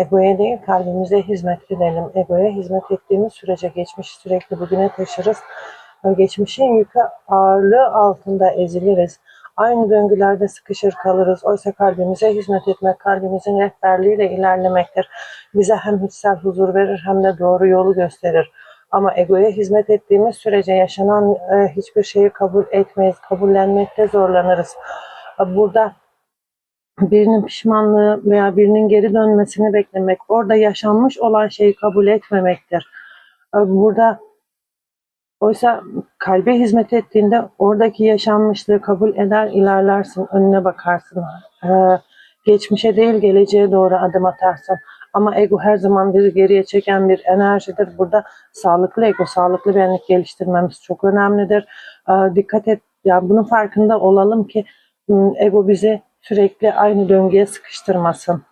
Egoya değil kalbimize hizmet edelim. Egoya hizmet ettiğimiz sürece geçmişi sürekli bugüne taşırız. Geçmişin yükü ağırlığı altında eziliriz. Aynı döngülerde sıkışır kalırız. Oysa kalbimize hizmet etmek, kalbimizin rehberliğiyle ilerlemektir. Bize hem içsel huzur verir hem de doğru yolu gösterir. Ama egoya hizmet ettiğimiz sürece yaşanan e, hiçbir şeyi kabul etmeyiz, kabullenmekte zorlanırız. Burada birinin pişmanlığı veya birinin geri dönmesini beklemek, orada yaşanmış olan şeyi kabul etmemektir. E, Burada oysa kalbe hizmet ettiğinde oradaki yaşanmışlığı kabul eder, ilerlersin, önüne bakarsın. E, Geçmişe değil geleceğe doğru adım atarsın. Ama ego her zaman bizi geriye çeken bir enerjidir. Burada sağlıklı ego, sağlıklı benlik geliştirmemiz çok önemlidir. E, Dikkat et, yani bunun farkında olalım ki m, ego bizi sürekli aynı döngüye sıkıştırmasın.